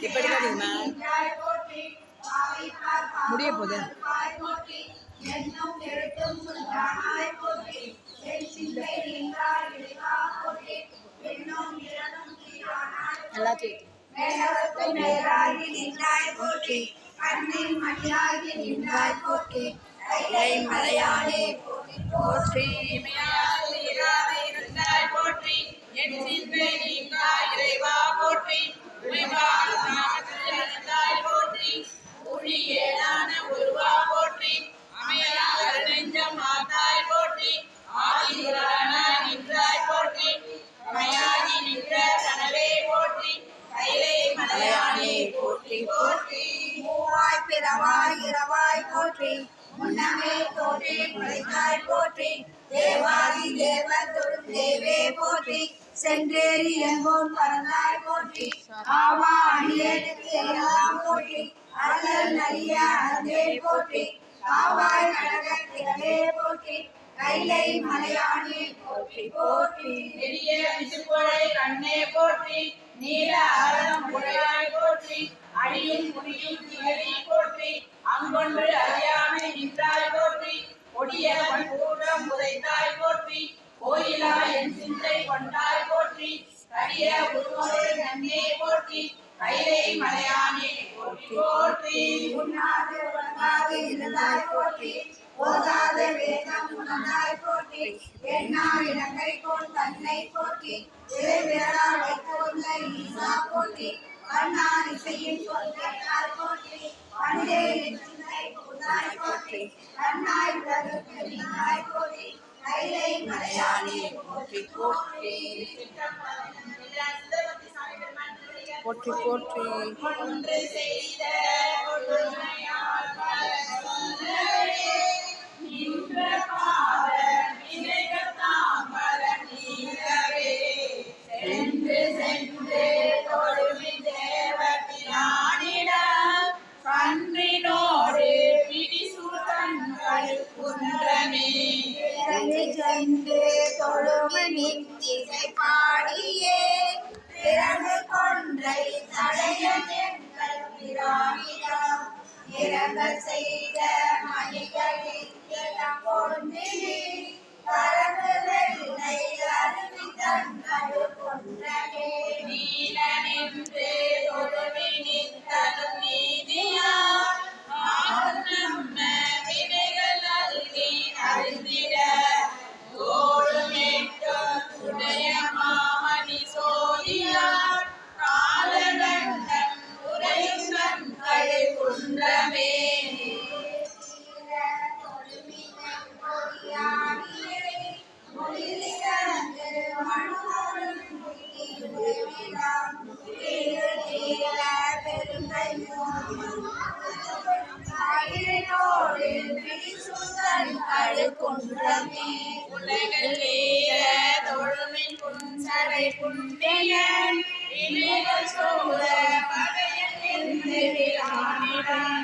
எப்படி தெரியுமா? முடிய போகுது. எல்லாத்தையும் போற்றி போற்றி. போற்றி போற்றி. மூவாய் பிறவாய் இரவாய் போற்றி. முன்னமே தோன்றி முளைத்தாய் போற்றி. தேவாதி தேவர் தொடும் தேவே போற்றி. சென்றேறி எங்கோம் பறந்தாய் போற்றி. ஆவா அடியேனுக்கு எல்லாம் போற்றி. அல்லல் நலிய அந்தே போற்றி. ஆவாய் கடகத்திலே போற்றி. கைலை மலையானே போற்றி போற்றி. பெரிய விசுப்பொழை கண்ணே போற்றி. நீல ஆரணம் உடையாய் போற்றி. அடியும் முடியும் திகழி போற்றி. அங்கொன்று அறியாமை நின்றாய் போற்றி. கொடிய பண்பூட்டம் உதைத்தாய் போற்றி. கோயிலா என் சிந்தை கொண்டாய் போற்றி. கரிய உருவருள் நன்னே போற்றி. கைலை மலையானே போற்றி போற்றி. உண்ணாது உறங்காது இருந்தாய் போற்றி. ஓதாத வேதம் உணர்ந்தாய் போற்றி. எண்ணா இலங்கை கோல் தன்னை போற்றி. திருவிழா வைத்துள்ள ஈசா போற்றி. அண்ணா இசையின் சொல் கேட்டாய் போற்றி. பண்டே சிந்தை புதாய் போற்றி. அண்ணாய் உலகுக்கு நீங்காய் போற்றி. கைலை மலையானே போற்றி போற்றி. போற்றி போற்றி. ஒன்று செய்த. சென்று தொழுமணி நித்திசை பாடியே. பிறகு கொன்றை தடையன் எங்கள் பிரானிடம். இறங்க செய்த மணிகளில் உலகிலேய தொழுமின் புன்சடை புண்ணியன் இணைகள் சோழ பகையன் என்று விரானிடம்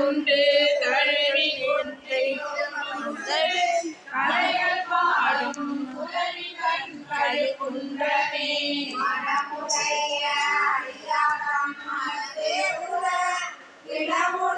உண்டு.